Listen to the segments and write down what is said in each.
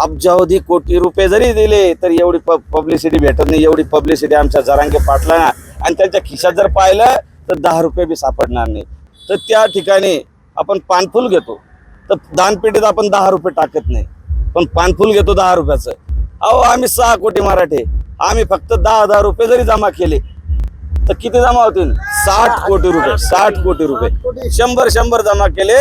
अब्जावधी कोटी रुपये जरी दिले तर एवढी पब्लिसिटी भेटत नाही एवढी पब्लिसिटी आमच्या जरांगे पाटला आणि त्यांच्या खिशात जर पाहिलं तर दहा रुपये बी सापडणार नाही. तर त्या ठिकाणी आपण पानफुल घेतो. तर दानपेटीत आपण दहा रुपये टाकत नाही. पण पानफुल घेतो दहा रुपयाचं. अहो आम्ही सहा कोटी मराठे. आम्ही फक्त दहा हजार रुपये जरी जमा केले तर किती जमा होतील? साठ कोटी रुपये साठ कोटी. रुपये. शंभर शंभर जमा केले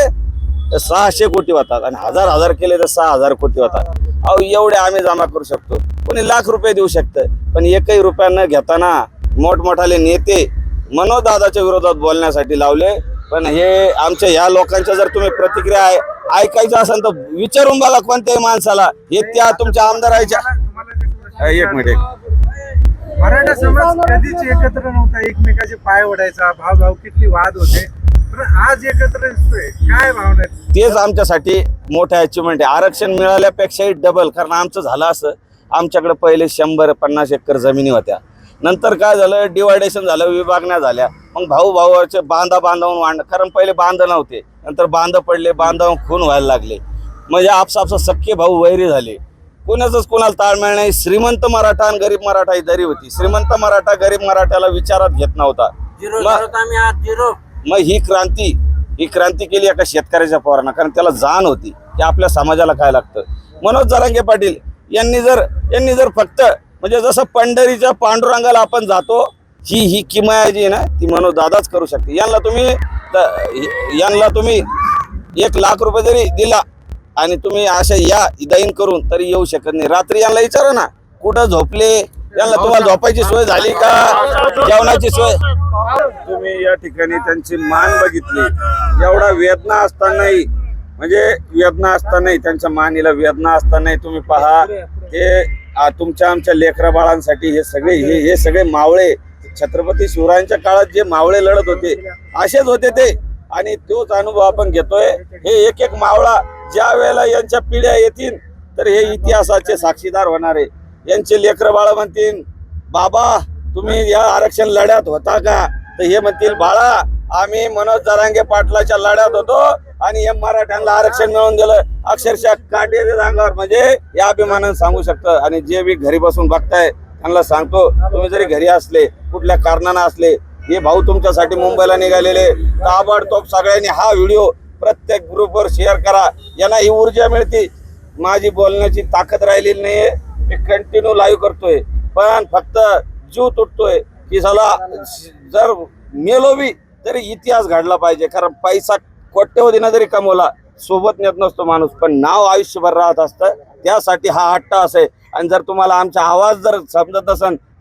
तर सहाशे कोटी होतात आणि हजार हजार केले तर सहा हजार कोटी होतात. अहो एवढे आम्ही जमा करू शकतो. कोणी लाख रुपये देऊ शकतं पण एकही रुपया न घेताना मोठमोठाले नेते मनोदादाच्या विरोधात बोलण्यासाठी लावले. पण हे आमच्या ह्या लोकांच्या जर तुम्ही प्रतिक्रिया ऐकायचं असेल तर विचारून बघा कोणत्याही माणसाला. हे त्या तुमच्या आमदाराच्या प्रश्न एक मिनिट एक मराठा समाज कधीच एकत्र नव्हता. एकमेकाचे पाय ओढायचा. भाव किती वाद होते. आज एकत्र काय भावना? तेच आमच्यासाठी मोठं अचिव्हमेंट आहे. आरक्षण मिळाल्यापेक्षाही डबल कारण आमचं झालं असं. आमच्याकडे पहिले शंभर पन्नास एकर जमिनी होत्या. नंतर काय झालं? डिवायडेशन झालं विभागण्या झाल्या. मग भाऊ भावाचे बांधा बांधावून वाढ कारण पहिले बांध नव्हते. नंतर बांध पडले बांधावून खून व्हायला लागले. म्हणजे आपसापसा सख्खे भाऊ वैरी झाले. कोणाचंच कोणाला ताळमेळ नाही. श्रीमंत मराठा आणि गरीब मराठा ही दरी होती. श्रीमंत मराठा गरीब मराठ्याला विचारात घेत नव्हता. मग- ही क्रांती ही क्रांती केली एका शेतकऱ्याच्या पोरानं कारण त्याला जाण होती की आपल्या समाजाला काय लागतं. मनोज जरांगे पाटील यांनी जर यांनी जर फक्त म्हणजे जसं पंढरीच्या पांडुरंगाला आपण जातो ही ही किमया जी आहे ना ती मनोज दादाच करू शकते. यांना तुम्ही यांना तुम्ही एक लाख रुपये जरी दिला आणि तुम्ही अशा या दैन करून तरी येऊ शकत नाही. रात्री यांना विचारा ना कुठं झोपले? यांना तुम्हाला झोपायची सोय झाली का? जेवणाची सोय? तुम्ही या ठिकाणी त्यांची मान बघितली. एवढा वेदना असतानाही म्हणजे वेदना असतानाही त्यांच्या मानीला वेदना असतानाही तुम्ही पहा हे तुमच्या आमच्या लेकरा बाळांसाठी हे सगळे हे हे सगळे मावळे छत्रपती शिवरायांच्या काळात जे मावळे लढत होते असेच होते ते. आणि तोच अनुभव आपण घेतोय. हे एक एक मावळा ज्या वेळेला यांच्या पिढ्या येतील तर हे इतिहासाचे साक्षीदार होणार. आहे यांचे लेकर बाळ म्हणतील बाबा तुम्ही या आरक्षण लढ्यात होता का? तर हे म्हणतील बाळा आम्ही मनोज जरांगे पाटलाच्या लढ्यात होतो आणि हे मराठ्यांना आरक्षण मिळवून दिलं. अक्षरशः काटे रांगावर म्हणजे या अभिमानानं सांगू शकतं. आणि जे बी घरी बसून बघताय त्यांना सांगतो तुम्ही जरी घरी असले कुठल्या कारणानं असले हे भाऊ तुमच्यासाठी मुंबईला निघालेले. ताबडतोब सगळ्यांनी हा व्हिडिओ प्रत्येक ग्रुपवर शेअर करा. यांना ही ऊर्जा मिळते. माझी बोलण्याची ताकद राहिलेली नाहीये. मी कंटिन्यू लाईव्ह करतोय. पण फक्त जीव तुटतोय. की झाला जर मेलो बी तरी इतिहास घडला पाहिजे. कारण पैसा कोट्यवधीनं जरी कमवला सोबत नेत नसतो माणूस. पण नाव आयुष्यभर राहत असतं. त्यासाठी हा हट्ट असे. आणि जर तुम्हाला आमचा आवाज जर समजत असेल